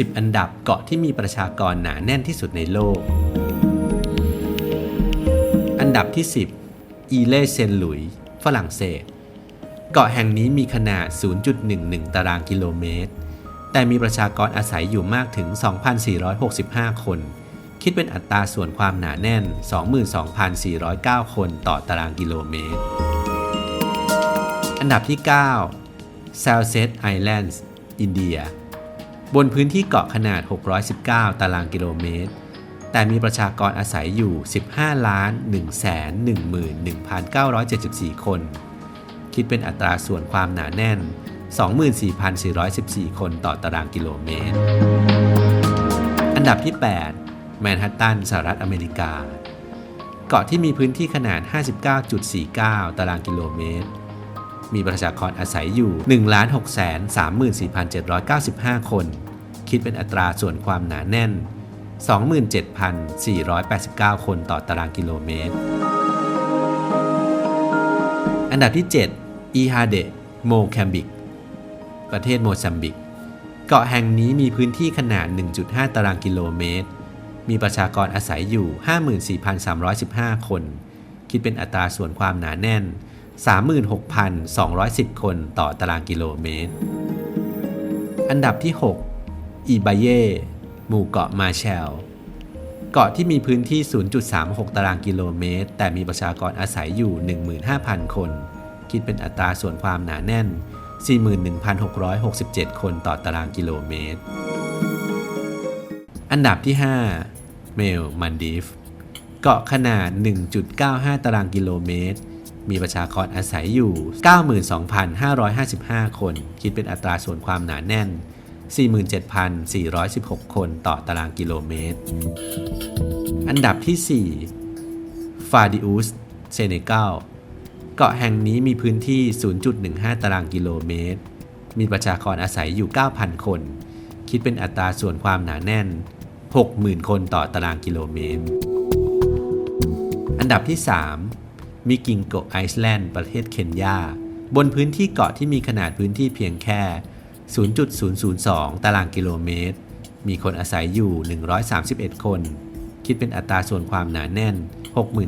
10 อันดับเกาะที่มีประชากรหนาแน่นที่สุดในโลก อันดับที่ 10 อีเล่เซนหลุย ฝรั่งเศส เกาะแห่งนี้มีขนาด 0.11 ตารางกิโลเมตร แต่มีประชากรอาศัยอยู่มากถึง 2,465 คน คิดเป็นอัตราส่วนความหนาแน่น 22,409 คนต่อตารางกิโลเมตร อันดับที่ 9 s a l s e t Islands อินเดีย บนพื้นที่เกาะขนาด 619 ตารางกิโลเมตร แต่มีประชากรอาศัยอยู่ 15 ล้าน 111,974 คน คิดเป็นอัตราส่วนความหนาแน่น 24,414 คนต่อตารางกิโลเมตร อันดับที่ 8 แมนฮัตตัน สหรัฐอเมริกา เกาะที่มีพื้นที่ขนาด 59.49 ตารางกิโลเมตรมีประชากรอาศัยอยู่ 1,634,795 คน คิดเป็นอัตราส่วนความหนาแน่น 27,489 คนต่อตารางกิโลเมตร อันดับที่ 7 อีฮาเดโมแคมบิก ประเทศโมซัมบิก เกาะแห่งนี้มีพื้นที่ขนาด 1.5 ตารางกิโลเมตร มีประชากรอาศัยอยู่ 54,315 คน คิดเป็นอัตราส่วนความหนาแน่น 36,210 คนต่อตารางกิโลเมตร อันดับที่ 6 อีบาเย่หมู่เกาะมาแชล เกาะที่มีพื้นที่ 0.36 ตารางกิโลเมตร แต่มีประชากรอาศัยอยู่ 15,000 คน คิดเป็นอัตราส่วนความหนาแน่น 41,667 คนต่อตารางกิโลเมตร อันดับที่ 5 เมลมันดีฟเกาะขนาด 1.95 ตารางกิโลเมตรมีประชากรอาศัยอยู่ 92,555 คน คิดเป็นอัตราส่วนความหนาแน่น 47,416 คนต่อตารางกิโลเมตร อันดับที่ 4 ฟาดิอุส เซเนกัล เกาะแห่งนี้มีพื้นที่ 0.15 ตารางกิโลเมตร มีประชากรอาศัยอยู่ 9,000 คน คิดเป็นอัตราส่วนความหนาแน่น 60,000 คนต่อตารางกิโลเมตร อันดับที่ 3 มิกิงโกไอซ์แลนด์ ประเทศเคนยา บนพื้นที่เกาะที่มีขนาดพื้นที่เพียงแค่ 0.002 ตารางกิโลเมตร มีคนอาศัยอยู่ 131 คน คิดเป็นอัตราส่วนความหนาแน่น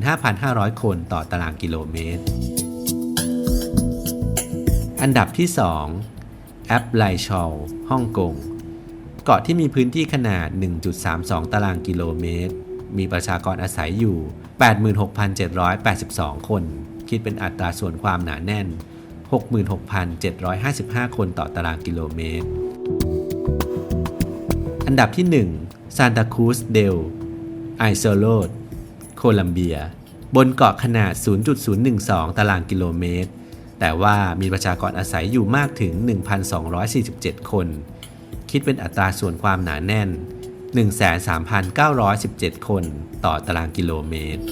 65,500 คนต่อตารางกิโลเมตร อันดับที่ 2 แอปไลชอลฮ่องกง เกาะที่มีพื้นที่ขนาด 1.32 ตารางกิโลเมตร มีประชากรอาศัยอยู่ 86,782 คน คิดเป็นอัตราส่วนความหนาแน่น 66,755 คนต่อตารางกิโลเมตร อันดับที่ 1 ซานตาครูสเดล ไอโซโลด โคลัมเบีย บนเกาะขนาด 0.012 ตารางกิโลเมตร แต่ว่ามีประชากรอาศัยอยู่มากถึง 1,247 คน คิดเป็นอัตราส่วนความหนาแน่น 13,917 คนต่อตารางกิโลเมตร